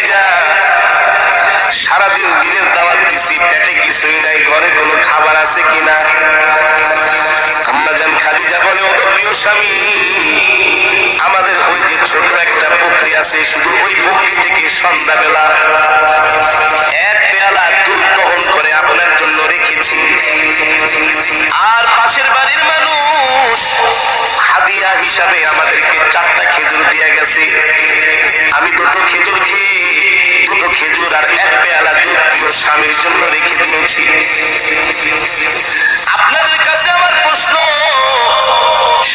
খাদিজা সারাদিন দিনের দাওয়াত দিছি, পেটে কিছুই নাই, ঘরে কোনো খাবার আছে কিনা? আম্মাজান খাদিজা বলে ও প্রিয় স্বামী, আমাদের ওই যে ছোট একটা পুকুরি আছে, শুধু ওই পুকুরি থেকে সন্ধ্যাবেলা এক পেয়ালা দুধ দহন করে আপনার জন্য রেখেছি। আর পাশের বাড়ির মানুষ হাদিয়া হিসাবে আমাদেরকে চারটা খেজুর দিয়ে গেছে। আমি দুটো খেজুর খেয়ে খেজুর আর এক পেয়ালা দুধ প্রিয় স্বামীর জন্য রেখে দিয়েছি। আপনাদের কাছে আমার প্রশ্ন,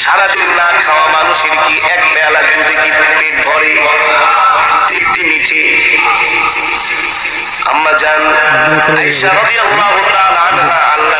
সারাদিন না খাওয়া মানুষের কি এক পেয়ালা দুধে কি পেট ভরে? তৃপ্তি মিঠে। আম্মা জান আইসা রাদিয়াল্লাহু তাআলা আনহা আল্লাহ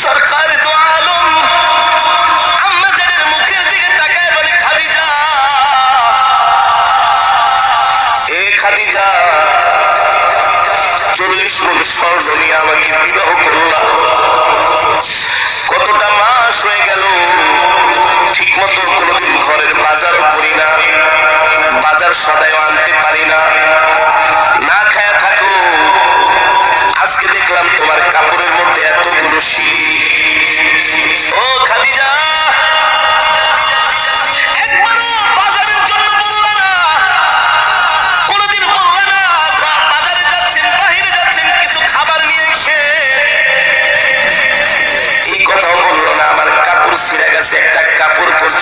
সরকার তো আলম। মুখের দিকে তাকায় বলে আমাকে কতটা মাস হয়ে গেল ঠিক মতো কোনোদিন ঘরের বাজারও করি না। বাজার সদাইও আনতে পারি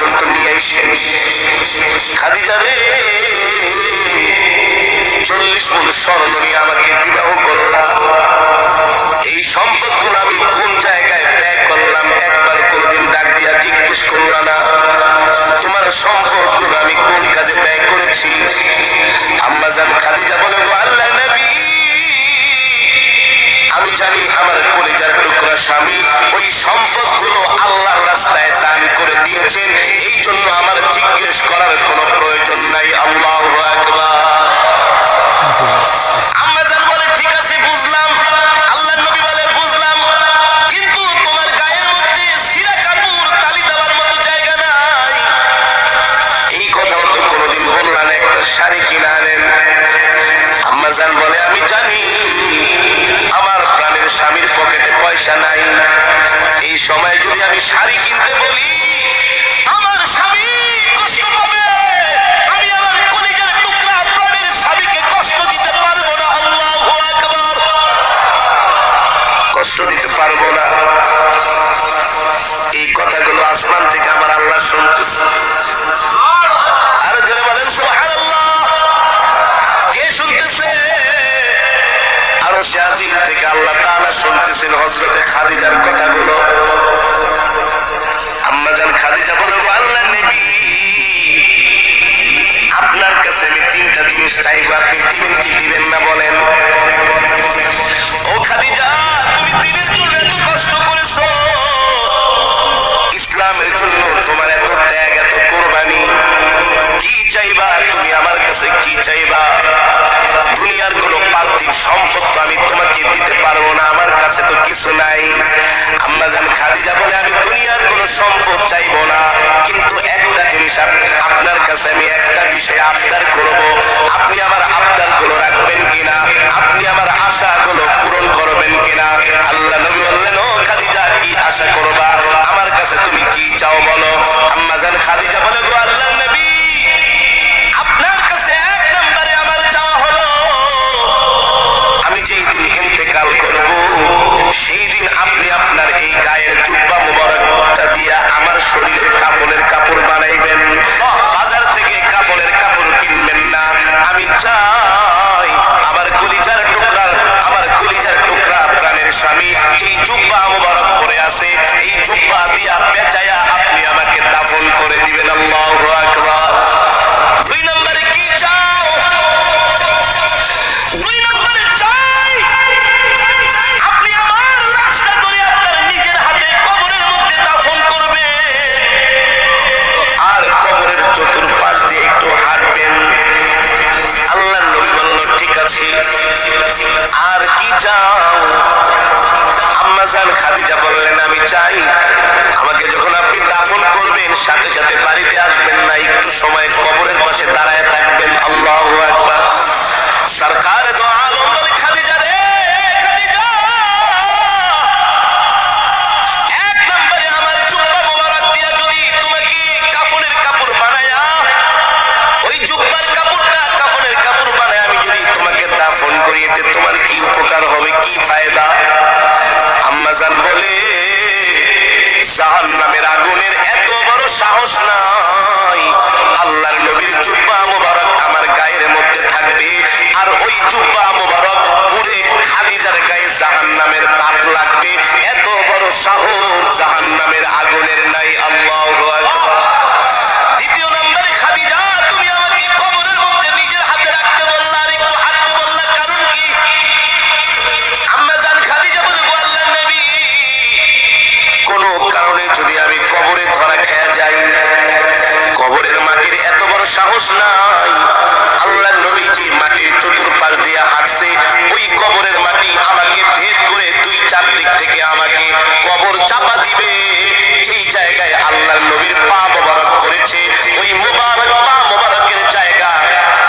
পর্যন্ত নিয়ে এসে খাদিজা চল্লিশ মন স্বর্ণ নিয়ে আমাকে বিবাহ করলাম। এই সম্পদগুলো আমি কোন জায়গায় ব্যয় করলাম, একবার কোনোদিন ডাক দিয়া জিজ্ঞেস করলাম না। তোমার সম্পদগুলো আমি কোন কাজে ব্যয় করেছি? আম্মা জান খাদিজা বলে আল্লাহ নবী, আমি জানি আমার কলেজার টুকরা স্বামী। ওই সম্পদগুলো দান করে দিয়েছেন এই জন্য আমার জিজ্ঞেস করার কোনো প্রয়োজন নাই, আল্লাহ আম্মা বলে, ঠিক আছে, বুঝলাম। আল্লাহ বলে, বুঝলাম। কিন্তু তোমার মধ্যে মতো জায়গা নাই। এই কোনোদিন একটা শাড়ি আনেন। বলে, আমি জানি, আমার প্রাণের স্বামীর পকেটে পয়সা নাই। এই সময় যদি আমি শাড়ি কিনতে বলি, আমার স্বামী কষ্ট পাবে। আমি আমার কলিজার টুকরা প্রাণের স্বামীকে কষ্ট দিতে পারব না, আল্লাহ একবার কষ্ট দিতে পারব না। এই কথাগুলো আসমান থেকে আমার আল্লাহ শুনতেছে। আরও শাহিদ থেকে আল্লাহ তাআলা শুনতেছেন হযরতে খাদিজার কথাগুলো। আম্মা জান খাদিজা বলে, "ও আল্লাহর নবী, আপনার কাছে আমি তিনটা জিনিস চাইব, আপনি দিবেন কি দিবেন না বলেন? ও খাদিজা, তুমি দিনের জন্য এত কষ্ট করেছ। ইসলামের জন্য তোমার এত ত্যাগ, এত কোরবানি। কি চাইবা? তুমি আমার কাছে কি চাইবা? সম্পদ তো আমি তোমাকে দিতে পারব না, আমার কাছে তো কিছু নাই। আম্মা জান খাদিজা বলে, আমি দুনিয়ার কোনো সম্পদ চাইব না। কিন্তু একটা জিনিস আপনার কাছে আমি একটা বিষয় আবদার করব। আপনি আমার আবদারগুলো রাখবেন কিনা? আপনি আমার আশাগুলো পূরণ করবেন কিনা? আল্লাহ নবী বললেন, ও খাদিজা, কি আশা করবা? আমার কাছে তুমি কি চাও বলো? আম্মা জান খাদিজা বলে আপনি আপনার এই গায়ের জুব্বা মুবারকটা দিয়ে আমার শরীরের কাপড়ের কাপড় বানাইবেন। বাজার থেকে কাপড়ের জান খাদিজা বললেন, আমি চাই আমাকে যখন আপনি দাফন করবেন, সাথে সাথে বাড়িতে আসবেন না, একটু সময় কবরের পাশে দাঁড়ায় থাকবেন। আল্লাহ একবার সরকার তো আলম বলে, খাদিজা আর ওই জুব্বা মোবারক পুরে খাদিজার গায়ে জাহান নামের তাপ লাগবে। এত বড় সাহস জাহান নামের আগুনের নাই, আল্লাহ চাপা দিবে। এই জায়গায় আল্লাহ নবীর পা মোবারক করেছে, ওই মোবারক, পা মোবারকের জায়গা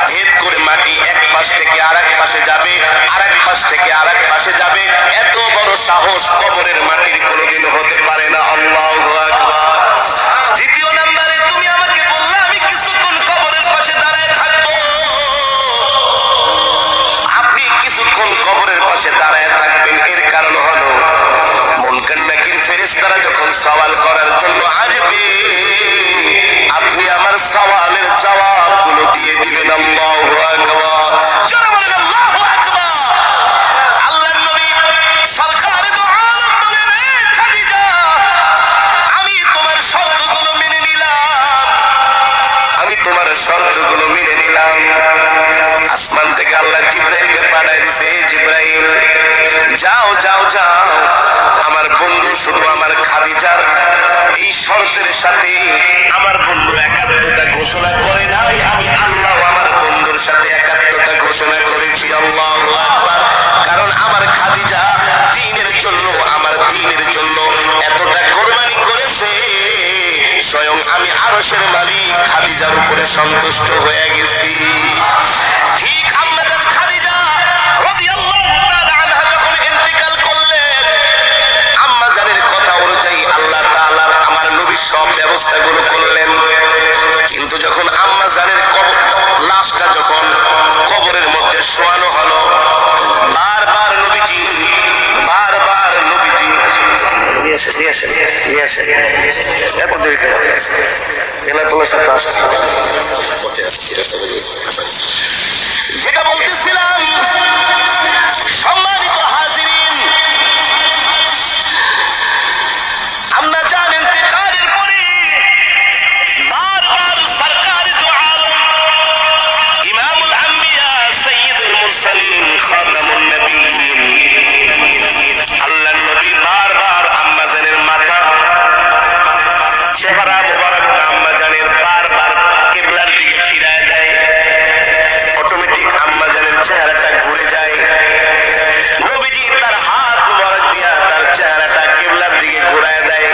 ভেদ করে মাটি এক পাশ থেকে আর এক পাশে যাবে আর এক পাশ থেকে আর এক পাশে যাবে। এত বড় সাহস কবরের মাটির কোনোদিন হতে পারে না। আল্লাহ দ্বিতীয় ফেরেশতারা যখন সওয়াল করার জন্য আসবে আপনি আমার সওয়ালের জবাবগুলো দিয়ে দিবেন, আল্লাহু আকবার। জোরে বলেন, আল্লাহু আকবার। আল্লাহর নবী সরকার দো আলম বলেন, এ খাদিজা, আমি তোমার শর্তগুলো মেনে নিলাম। আমি তোমার শর্তগুলো মেনে নিলাম। আসমান থেকে আল্লাহ জিব্রাইলকে পাঠায় দিছে "এ জিব্রাইল, যাও যাও যাও। আমার বন্ধু শুধু আমার খাদিজার এই শর্তের সাথে আমার বন্ধু একাত্মতা ঘোষণা করে নাই। আমি আল্লাহ আমার বন্ধুর সাথে একাত্মতা ঘোষণা করেছি, আল্লাহ কারণ আমার খাদিজা দিনের জন্য, আমার দিনের জন্য এতটা কোরবানি করেছে। স্বয়ং আমি আরশের মালিক, খাদিজার উপরে সন্তুষ্ট হয়ে গেছি। নিয়ে আসে নিয়ে আসে নিয়ে আসে এরপর দেরি যেটা বলতেছিলাম সম্মানিত চেহারা মোবারক আম্মা জানের বারবার কেবলার দিকে ফিরায় দেয়। অটোমেটিক আম্মা জানের চেহারাটা ঘুরে যায়। নবীজি তার হাত মোবারক দিয়া তার চেহারাটা কেবলার দিকে ঘুরায় দেয়।